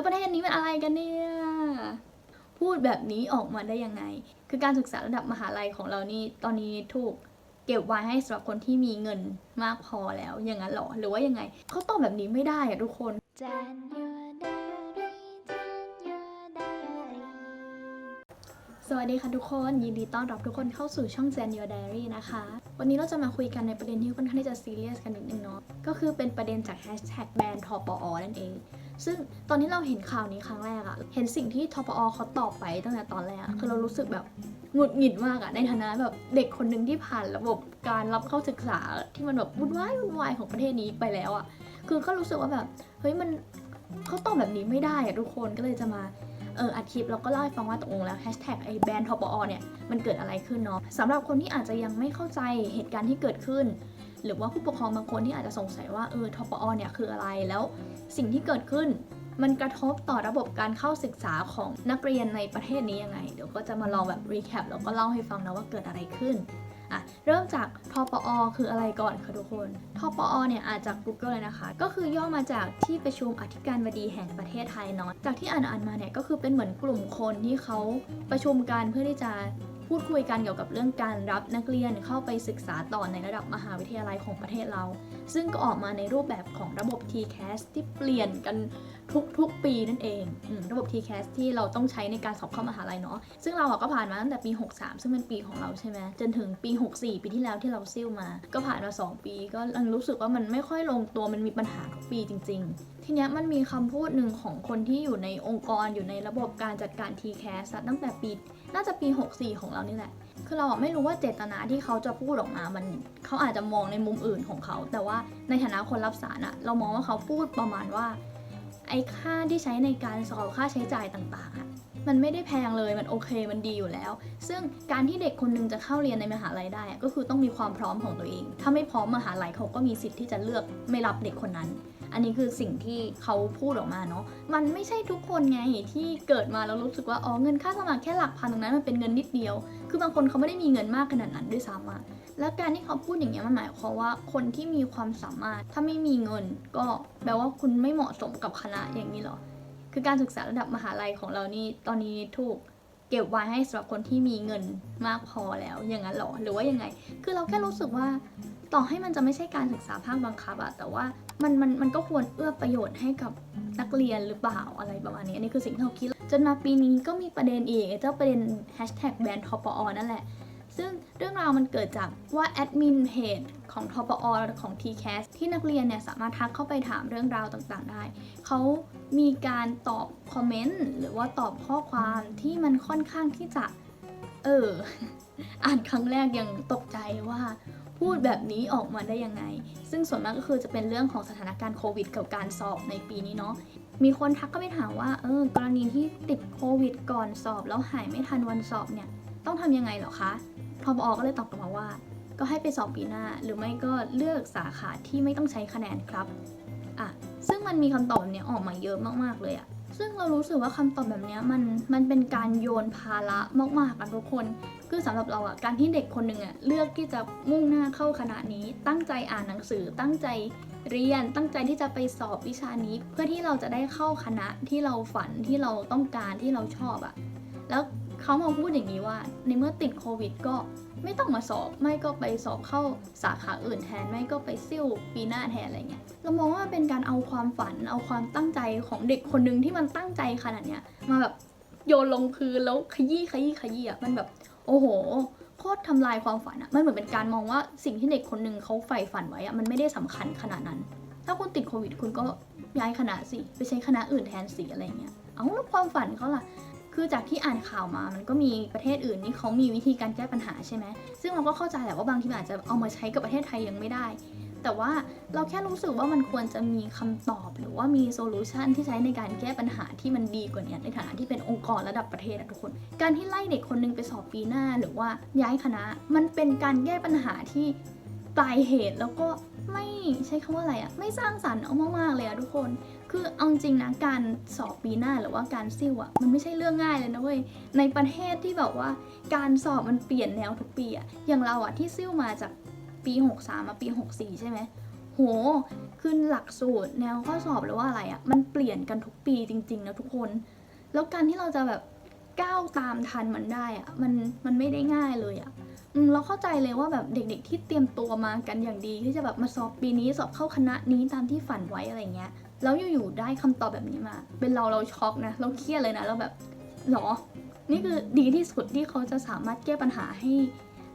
แล้วประเทศนี้มันอะไรกันเนี่ยพูดแบบนี้ออกมาได้ยังไง คือการศึกษาระดับมหาลัยของเรานี่ตอนนี้ถูกเก็บไว้ให้สำหรับคนที่มีเงินมากพอแล้วอย่างนั้นเหรอหรือว่ายังไงเขาตอบแบบนี้ไม่ได้อะทุกคนสวัสดีค่ะทุกคน ยินดีต้อนรับทุกคนเข้าสู่ช่อง Zen Your Diary นะคะ วันนี้เราจะมาคุยกันในประเด็นที่ค่อนข้างที่จะซีเรียสกันนิดนึงเนาะก็คือเป็นประเด็นจากแฮชแท็กแบนทปอนั่นเอง ซึ่งตอนที่เราเห็นข่าวนี้ครั้งแรกอะเห็นสิ่งที่ทปอเขาตอบไปตั้งแต่ตอนแรกอะคือเรารู้สึกแบบหงุดหงิดมากอะในฐานะแบบเด็กคนหนึ่งที่ผ่านระบบการรับเข้าศึกษาที่มันแบบวุ่นวายวุ่นวายของประเทศนี้ไปแล้วอะคือก็รู้สึกว่าแบบเฮ้ยมันเขาตอบแบบนี้ไม่ได้อะทุกคนก็เลยจะมาเอออัดคลิปแล้วก็เล่าให้ฟังว่าตกลงแล้วแฮชแท็กไอ้แบรนด์ทปอเนี่ยมันเกิดอะไรขึ้นเนาะสำหรับคนที่อาจจะยังไม่เข้าใจเหตุการณ์ที่เกิดขึ้น หรือว่าผู้ปกครองบางคนที่อาจจะสงสัยว่าเออทปอเนี่ยคืออะไรแล้วสิ่งที่เกิดขึ้น มันกระทบต่อระบบการเข้าศึกษาของนักเรียนในประเทศนี้ยังไง เดี๋ยวก็จะมาลองแบบรีแคปแล้วก็เล่าให้ฟังนะว่าเกิดอะไรขึ้นอะเริ่มจากทปอ คืออะไรก่อนคะทุกคนทปอเนี่ยอาจจาก Google เลยนะคะ ก็คือย่อมาจากที่ประชุมอธิการบดีแห่งประเทศไทยเนาะจากที่อ่านอ่านมาเนี่ยก็คือเป็นเหมือนกลุ่มคนที่เขาประชุมกันเพื่อที่จะ พูดคุยกันเกี่ยวกับเรื่องการรับนักเรียนเข้าไปศึกษาต่อในระดับมหาวิทยาลัยของประเทศเรา ซึ่งก็ออกมาในรูปแบบของระบบ TCAS ที่เปลี่ยนกันทุกๆ ปีนั่นเองอระบบ TCAS ที่เราต้องใช้ในการสอบเข้ามหาลัยเนาะซึ่งเราก็ผ่านมาตั้งแต่ปี 63 ซึ่งเป็นปีของเราใช่ไหมจนถึงปี 64 ปีที่แล้วที่เราซิ่วมา ก็ผ่านมา 2 ปี ก็ยังรู้สึกว่ามันไม่ค่อยลงตัวมันมีปัญหาทุกปีจริง ๆ ทีเนี้ยมันมีคำพูดหนึ่งของคนที่อยู่ในองค์กรอยู่ในระบบการจัดการ TCAS ตั้งแต่ปี น่าจะปี 64 ของเรานี่แหละ คือเราไม่รู้ว่าเจตนาที่เขาจะพูดออกมา มันเขาอาจจะมองในมุมอื่นของเขา แต่ว่าในฐานะคนรับสารอะเรามองว่าเขาพูดประมาณว่า ไอ้ค่าที่ใช้ในการสอบค่าใช้จ่ายต่างๆอะมันไม่ได้แพงเลย มันโอเค มันดีอยู่แล้ว ซึ่งการที่เด็กคนหนึงจะเข้าเรียนในมหาลัยได้อะก็คือต้องมีความพร้อมของตัวเอง ถ้าไม่พร้อมมหาลัยเขาก็มีสิทธิ์ที่จะเลือกไม่รับเด็กคนนั้น อันนี้คือสิ่งที่เขาพูดออกมาเนาะ มันไม่ใช่ทุกคนไงที่เกิดมาแล้วรู้สึกว่า อ๋อ เงินค่าสมัครแค่หลักพันตรงนั้นมันเป็นเงินนิดเดียว คือบางคนเขาไม่ได้มีเงินมากขนาดนั้นด้วยซ้ำอะแล้วการที่เขาพูดอย่างเงี้ยมันหมายความว่าคนที่มีความสามารถถ้าไม่มีเงิน ก็แปลว่าคุณไม่เหมาะสมกับคณะอย่างนี้เหรอ คือการศึกษาระดับมหาลัยของเรานี่ตอนนี้ถูกเก็บไว้ให้สำหรับคนที่มีเงินมากพอแล้วอย่างนั้นเหรอหรือว่ายังไง คือเราแค่รู้สึกว่าต่อให้มันจะไม่ใช่การศึกษาภาคบังคับอะแต่ว่า มันมันมันก็ควรเอื้อประโยชน์ให้กับนักเรียนหรือเปล่าอะไรประมาณนี้อันนี้คือสิ่งที่เราคิด จนมาปีนี้ก็มีประเด็นอีกไอ้เจ้าประเด็นแฮชแท็กแบนทปอนั่นแหละ ซึ่งเรื่องราวมันเกิดจากว่าแอดมินเพจของทปอของ TCAS ที่นักเรียนเนี่ยสามารถทักเข้าไปถามเรื่องราวต่างๆ ได้ เขามีการตอบคอมเมนต์หรือว่าตอบข้อความที่มันค่อนข้างที่จะ เออ อ่านครั้งแรกยังตกใจว่า พูดแบบนี้ออกมาได้ยังไง ซึ่งส่วนมากก็คือจะเป็นเรื่องของสถานการณ์โควิดกับการสอบในปีนี้เนาะ มีคนทักก็ไปถามว่า เออ กรณีที่ติดโควิดก่อนสอบแล้วหายไม่ทันวันสอบเนี่ย ต้องทำยังไงเหรอคะทบอก็เลยตอบกลับมาว่า ก็ให้ไปสอบปีหน้า หรือไม่ก็เลือกสาขาที่ไม่ต้องใช้คะแนนครับ อะ ซึ่งมันมีคำตอบเนี้ยออกมาเยอะมากๆเลยอะซึ่งเรารู้สึกว่าคำตอบแบบนี้มันมันเป็นการโยนภาระมากๆกันทุกคน คือสำหรับเราอะการที่เด็กคนหนึ่งอะเลือกที่จะมุ่งหน้าเข้าคณะนี้ ตั้งใจอ่านหนังสือ ตั้งใจเรียน ตั้งใจที่จะไปสอบวิชานี้ เพื่อที่เราจะได้เข้าคณะที่เราฝันที่เราต้องการที่เราชอบอะแล้วเขามาพูดอย่างนี้ว่า ในเมื่อติดโควิดก็ไม่ต้องมาสอบ ไม่ก็ไปสอบเข้าสาขาอื่นแทน ไม่ก็ไปซิ่วปีหน้าแทนอะไรเงี้ย เรามองว่าเป็นการเอาความฝัน เอาความตั้งใจของเด็กคนหนึ่งที่มันตั้งใจขนาดเนี้ยมาแบบโยนลงพื้นแล้วขยี้ขยี้ขยี้อะ มันแบบ โอ้โหโคตรทำลายความฝันอะมันเหมือนเป็นการมองว่าสิ่งที่เด็กคนหนึ่งเขาใฝ่ฝันไว้อะมันไม่ได้สำคัญขนาดนั้น ถ้าคุณติดโควิด คุณก็ย้ายคณะสิ ไปใช้คณะอื่นแทนสิอะไรเงี้ย เอาแล้วความฝันเขาล่ะ คือจากที่อ่านข่าวมา มันก็มีประเทศอื่นนี่เขามีวิธีการแก้ปัญหาใช่ไหม ซึ่งเราก็เข้าใจแหละว่าบางทีมันอาจจะเอามาใช้กับประเทศไทยยังไม่ได้ แต่ว่าเราแค่รู้สึกว่ามันควรจะมีคำตอบหรือว่ามีโซลูชันที่ใช้ในการแก้ปัญหาที่มันดีกว่านี้ในฐานะที่เป็นองค์กรระดับประเทศอะทุกคน การที่ไล่เด็กคนนึงไปสอบปีหน้าหรือว่าย้ายคณะ มันเป็นการแก้ปัญหาที่ปลายเหตุแล้วก็ไม่ใช้คำว่าอะไรอะไม่สร้างสรรค์เอามากๆเลยอะทุกคน คือเอาจริงนะการสอบปีหน้าหรือว่าการซิ่วอะมันไม่ใช่เรื่องง่ายเลยนะเว้ยในประเทศที่แบบว่า การสอบมันเปลี่ยนแนวทุกปีอะอย่างเราอะที่ซิ่วมาจาก ปี 63 มาปี 64 ใช่ไหมโหคือหลักสูตรแนวข้อสอบหรือว่าอะไรอะ่ะ มันเปลี่ยนกันทุกปีจริงๆนะทุกคน แล้วการที่เราจะแบบก้าวตามทันมันได้อะ่ะ มันมันไม่ได้ง่ายเลยอะ่ะอืมเราเข้าใจเลยว่าแบบเด็กๆที่เตรียมตัวมากันอย่างดีที่จะแบบมาสอบปีนี้สอบเข้าคณะนี้ตามที่ฝันไว้อะไรเงี้ย แล้วอยู่ๆได้คำตอบแบบนี้มา เป็นเราเราช็อกนะ เราเครียดเลยนะ เราแบบหรอ นี่คือดีที่สุดที่เขาจะสามารถแก้ปัญหาให้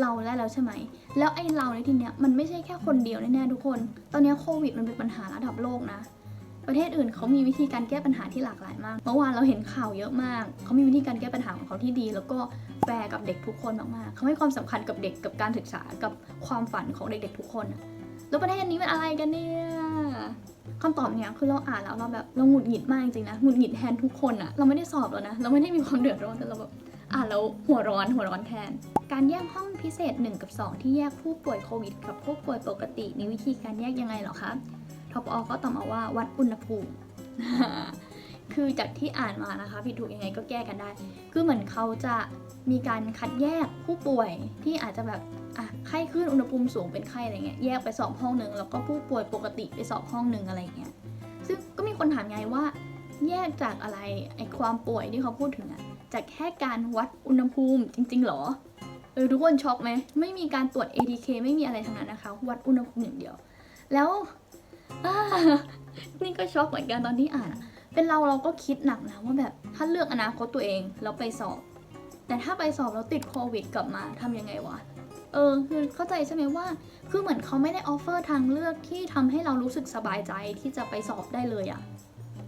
เราได้แล้วใช่ไหม แล้วไอ้เราในที่เนี้ยมันไม่ใช่แค่คนเดียวแน่ๆทุกคน ตอนนี้โควิดมันเป็นปัญหาระดับโลกนะ ประเทศอื่นเขามีวิธีการแก้ปัญหาที่หลากหลายมาก เมื่อวานเราเห็นข่าวเยอะมาก เขามีวิธีการแก้ปัญหาของเขาที่ดี แล้วก็แฟร์กับเด็กทุกคนมากๆเขาให้ความสำคัญกับเด็กกับการศึกษากับความฝันของเด็กๆทุกคน แล้วประเทศนี้มันอะไรกันเนี่ยคำตอบเนี่ยคือเราอ่านแล้วเราแบบเราหงุดหงิดมากจริงๆนะหงุดหงิดแทนทุกคนอะเราไม่ได้สอบแล้วนะ เราไม่ได้มีความเดือดร้อนแต่เราแบบ อ่าแล้วหัวร้อนหัวร้อนแทน การแยกห้องพิเศษ 1 กับ 2 ที่แยกผู้ป่วยโควิด กับผู้ป่วยปกติมีวิธีการแยกยังไงหรอคะทปอก็ตอบมาว่าวัดอุณหภูมิ คือจากที่อ่านมานะคะผิดถูกยังไงก็แก้กันได้ คือเหมือนเขาจะมีการคัดแยกผู้ป่วยที่อาจจะแบบอะไข้ขึ้นอุณหภูมิสูงเป็นไข้อะไรเงี้ยแยกไปสอบห้องหนึ่งแล้วก็ผู้ป่วยปกติไปสอบห้องหนึ่งอะไรเงี้ยซึ่งก็มีคนถามไงว่า แยกจากอะไรไอความป่วยที่เขาพูดถึงอะ จากแค่การวัดอุณหภูมิจริง ๆ หรอเออทุกคนช็อกไหมไม่มีการตรวจ ATK ไม่มีอะไรทั้งนั้นนะคะ วัดอุณหภูมิอย่างเดียว แล้วนี่ก็ช็อกเหมือนกันตอนที่อ่าน เป็นเราเราก็คิดหนักนะว่าแบบถ้าเลือกอนาคตตัวเองแล้วไปสอบ แต่ถ้าไปสอบแล้วติดโควิดกลับมาทำยังไงวะเออคือเข้าใจใช่ไหมว่า คือเหมือนเขาไม่ได้ออฟเฟอร์ทางเลือกที่ทำให้เรารู้สึกสบายใจที่จะไปสอบได้เลยอะ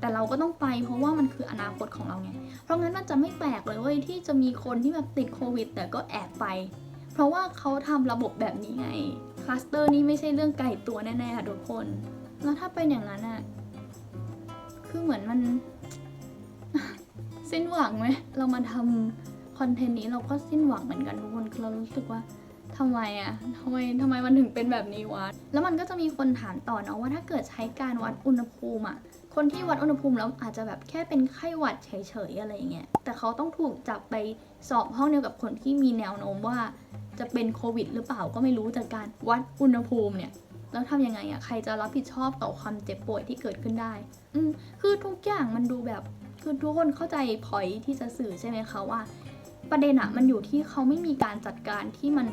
แต่เราก็ต้องไปเพราะว่ามันคืออนาคตของเราไง เพราะงั้นมันจะไม่แปลกเลยเว้ยที่จะมีคนที่แบบติดโควิด แต่ก็แอบไป เพราะว่าเขาทำระบบแบบนี้ไงคลัสเตอร์นี่ไม่ใช่เรื่องไกลตัวแน่ๆค่ะทุกคน แล้วถ้าเป็นอย่างนั้นอะคือเหมือนมัน สิ้นหวังไหมเรามาทำคอนเทนต์นี้เราก็สิ้นหวังเหมือนกันทุกคนคือเรารู้สึกว่าทำไมอะทำไมทำไมมันถึงเป็นแบบนี้วะ แล้วมันก็จะมีคนถามต่อเนาะว่าถ้าเกิดใช้การวัดอุณหภูมิอะ คนที่วัดอุณหภูมิแล้วอาจจะแบบแค่เป็นไข้หวัดเฉยๆอะไรอย่างเงี้ย แต่เขาต้องถูกจับไปสอบห้องเดียวกับคนที่มีแนวโน้มว่า จะเป็นโควิด หรือเปล่าก็ไม่รู้จากการวัดอุณหภูมิเนี่ย แล้วทำยังไงอะใครจะรับผิดชอบต่อความเจ็บป่วยที่เกิดขึ้นได้ อืมคือทุกอย่างมันดูแบบ คือทุกคนเข้าใจพอยที่จะสื่อใช่ไหมคะว่า ประเด็นอะมันอยู่ที่เขาไม่มีการจัดการที่มัน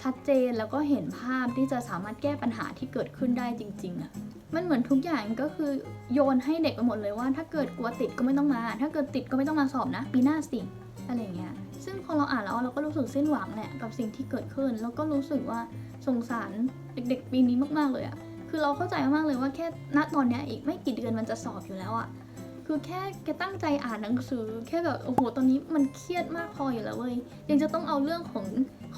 ชัดเจนแล้วก็เห็นภาพที่จะสามารถแก้ปัญหาที่เกิดขึ้นได้จริง ๆอะ มันเหมือนทุกอย่างก็คือโยนให้เด็กไปหมดเลยว่า ถ้าเกิดกลัวติดก็ไม่ต้องมา ถ้าเกิดติดก็ไม่ต้องมาสอบนะ ปีหน้าสิอะไรเงี้ยซึ่งพอเราอ่านแล้วเราก็รู้สึกเส้นหวังแหละกับสิ่งที่เกิดขึ้น แล้วก็รู้สึกว่าสงสารเด็กๆ ปีนี้มากๆเลยอะคือเราเข้าใจมากๆเลยว่าแค่ณตอนเนี้ยอีกไม่กี่เดือนมันจะสอบอยู่แล้วอะคือแค่แกตั้งใจอ่านหนังสือ แค่แบบโอ้โหตอนนี้มันเครียดมากพออยู่แล้วเว้ยยังจะต้องเอาเรื่องของ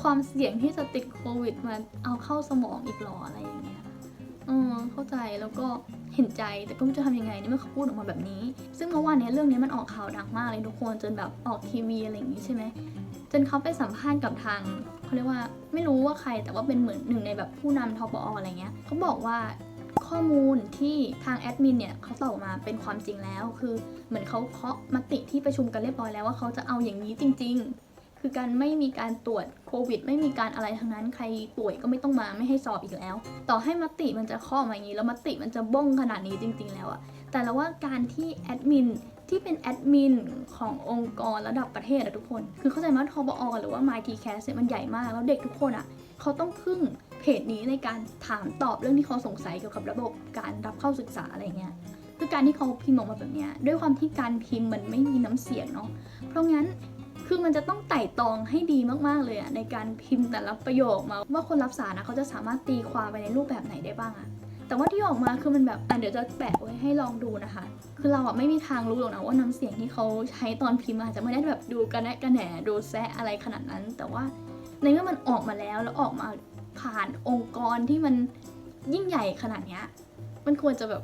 ความเสี่ยงที่จะติดโควิดมาเอาเข้าสมองอีกหรออะไรอย่างเงี้ย ออเข้าใจแล้วก็เห็นใจแต่ก็ไม่รู้จะทำยังไงในเมื่อเขาพูดออกมาแบบนี้ ซึ่งเมื่อวานเนี้ยเรื่องนี้มันออกข่าวดังมากเลยทุกคนจนแบบออกทีวีอะไรอย่างงี้ใช่ไหมจนเขาไปสัมภาษณ์กับทางเขาเรียกว่าไม่รู้ว่าใครแต่ว่าเป็นเหมือนหนึ่งในแบบผู้นำทปออะไรเงี้ยเขาบอกว่าข้อมูลที่ทางแอดมินเนี่ยเขาตอบมาเป็นความจริงแล้ว คือเหมือนเขาเคาะมติที่ประชุมกันเรียบร้อยแล้วว่าเขาจะเอาอย่างนี้จริง ๆ คือการไม่มีการตรวจโควิด ไม่มีการอะไรทั้งนั้นใครป่วยก็ไม่ต้องมาไม่ให้สอบอีกแล้ว ต่อให้มติมันจะข้อมาอย่างนี้ แล้วมติมันจะบ้งขนาดนี้จริง ๆ แล้วอะแต่ละว่าการที่แอดมินที่เป็นแอดมินขององค์กรระดับประเทศอะทุกคน คือเข้าใจไหมทบอหรือว่า My t c a s เนี่ยมันใหญ่มาก แล้วเด็กทุกคนอะเขาต้องพึ่งเพจนี้ในการถามตอบเรื่องที่เขาสงสัยเกี่ยวกับระบบการรับเข้าศึกษาอะไรเงี้ยคือการที่เขาพิมพ์ออกมาแบบเนี้ยด้วยความที่การพิมพ์มันไม่มีน้ำเสียงเนาะ เพราะงั้น คือมันจะต้องไต่ตองให้ดีมากๆเลยอะในการพิมพ์แต่ละประโยคมา ว่าคนรับสารนะเขาจะสามารถตีความไปในรูปแบบไหนได้บ้างอะแต่ว่าที่ออกมาคือมันแบบอะเดี๋ยวจะแปะไว้ให้ลองดูนะคะ คือเราอะไม่มีทางรู้หรอกนะว่าน้ำเสียงที่เขาใช้ตอนพิมพ์อาจจะไม่ได้แบบดูกระแนะกระแหนดูแซะอะไรขนาดนั้น แต่ว่าในเมื่อมันออกมาแล้วแล้วออกมาผ่านองค์กรที่มันยิ่งใหญ่ขนาดเนี้ยมันควรจะแบบ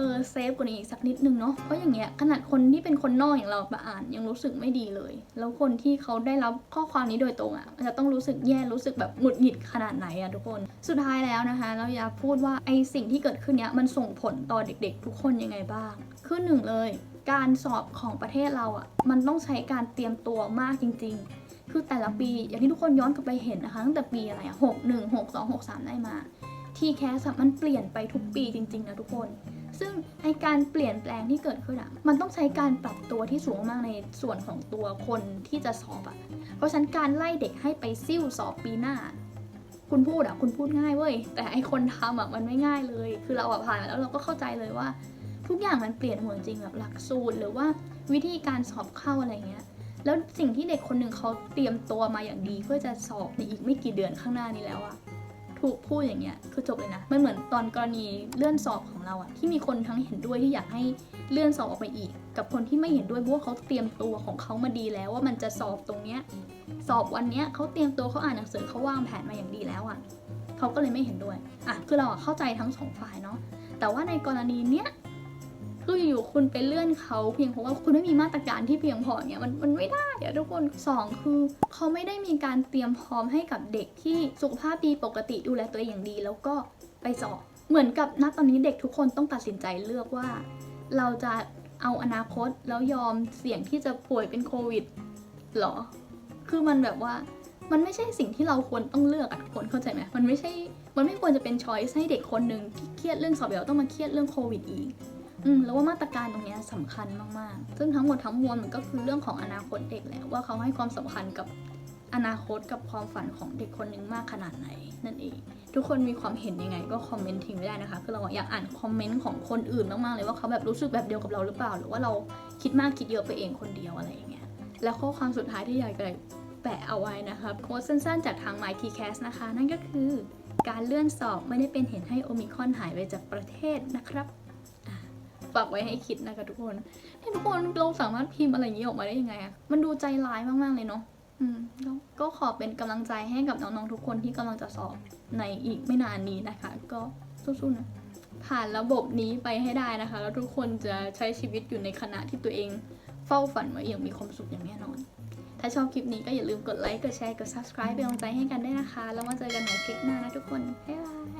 ออเซฟกว่านี้อีกสักนิดนึงเนาะเพราะอย่างเงี้ยขนาดคนที่เป็นคนนอกอย่างเรามาอ่านยังรู้สึกไม่ดีเลย แล้วคนที่เขาได้รับข้อความนี้โดยตรงอะ่ะมันจะต้องรู้สึกแย่รู้สึกแบบหงุดหงิดขนาดไหนอะ่ะทุกคนสุดท้ายแล้วนะคะ เราอยากพูดว่าไอสิ่งที่เกิดขึ้นเนี้ยมันส่งผลต่อเด็ก ๆ ทุกคนยังไงบ้างคือหนึ่งเลย การสอบของประเทศเราอะ่ะมันต้องใช้การเตรียมตัวมากจริง ๆ คือแต่ละปีอย่างที่ทุกคนย้อนกลับไปเห็นนะคะตั้งแต่ปีอะไรอะหกหนึ่งหกสองหกสามได้มาทีแคสมันเปลี่ยนไปทุกปีจริงๆนะทุกคน ซึ่งไอการเปลี่ยนแปลงที่เกิดขึ้นอะมันต้องใช้การปรับตัวที่สูงมากในส่วนของตัวคนที่จะสอบอะเพราะฉะนั้นการไล่เด็กให้ไปซิ่วสอบปีหน้า คุณพูดอะคุณพูดง่ายเว้ย แต่ไอคนทำอะมันไม่ง่ายเลย คือเราอะผ่านมาแล้วเราก็เข้าใจเลยว่า ทุกอย่างมันเปลี่ยนหมดจริงแบบหลักสูตรหรือว่าวิธีการสอบเข้าอะไรเงี้ยแล้วสิ่งที่เด็กคนหนึ่งเขาเตรียมตัวมาอย่างดีเพื่อจะสอบในอีกไม่กี่เดือนข้างหน้านี้แล้วอะ ถูกพูดอย่างเงี้ยคือจบเลยนะมันเหมือนตอนกรณีเลื่อนสอบของเราอะที่มีคนทั้งเห็นด้วยที่อยากให้เลื่อนสอบออกไปอีก กับคนที่ไม่เห็นด้วยเพราะว่าเขาเตรียมตัวของเขามาดีแล้วว่ามันจะสอบตรงเนี้ยสอบวันเนี้ยเขาเตรียมตัวเขาอ่านหนังสือเขาวางแผนมาอย่างดีแล้วอะเขาก็เลยไม่เห็นด้วยอะคือเราอะเข้าใจทั้งสองฝ่ายเนาะแต่ว่าในกรณีเนี้ย คืออยู่ๆคุณไปเลื่อนเขาเพียงเพราะว่าคุณไม่มีมาตรการที่เพียงพอเงี้ยมันมันไม่ได้อะทุกคนสองคือ เขาไม่ได้มีการเตรียมพร้อมให้กับเด็กที่สุขภาพดีปกติดูแลตัวเองอย่างดี แล้วก็ไปสอบเหมือนกับณตอนนี้เด็กทุกคนต้องตัดสินใจเลือกว่า เราจะเอาอนาคตแล้วยอมเสี่ยงที่จะป่วยเป็นโควิดหรอ คือมันแบบว่ามันไม่ใช่สิ่งที่เราควรต้องเลือกอะคนเข้าใจไหมมันไม่ใช่ มันไม่ควรจะเป็นช้อยส์ให้เด็กคนหนึ่งที่เครียดเรื่องสอบเดี๋ยวต้องมาเครียดเรื่องโควิดอีก อืมแล้วว่ามาตรการตรงนี้ยสำคัญมากๆ ซึ่งทั้งหมดทั้งมวลมันก็คือเรื่องของอนาคตเด็กแหละว่าเขาให้ความสำคัญกับอนาคตกับความฝันของเด็กคนหนึ่งมากขนาดไหนนั่นเอง ทุกคนมีความเห็นยังไงก็คอมเมนต์ทิ้งไว้ได้นะคะ คือเราอยากอ่านคอมเมนต์ของคนอื่นมากๆเลยว่าเขาแบบรู้สึกแบบเดียวกับเราหรือเปล่า หรือว่าเราคิดมากคิดเยอะไปเองคนเดียวอะไรอย่างเงี้ย แล้วข้อความสุดท้ายที่อยากจะแปะเอาไว้นะคะโค้ดสั้นๆ จากทาง My t c a s นะคะ นั่นก็คือ การเลื่อนสอบไม่ได้เป็นเหตุให้โอมิคอนหายไปจากประเทศนะครับ ฝากไว้ให้คิดนะคะทุกคนให้ทุกคนเราสามารถพิมพ์อะไรอย่างนี้ออกมาได้ยังไงอะมันดูใจร้ายมากๆเลยเนาะอืมก็ขอเป็นกำลังใจให้กับน้องๆทุกคนที่กำลังจะสอบในอีกไม่นานนี้นะคะ ก็สู้ๆนะผ่านระบบนี้ไปให้ได้นะคะ แล้วทุกคนจะใช้ชีวิตอยู่ในขณะที่ตัวเองเฝ้าฝันไว้อย่างมีความสุขอย่างแน่นอน ถ้าชอบคลิปนี้ก็อย่าลืมกดไลค์ กดแชร์ กด subscribe เป็นกำลังใจให้กันด้วยนะคะ แล้วมาเจอกันใหม่คลิปหน้านะทุกคน บ๊ายบาย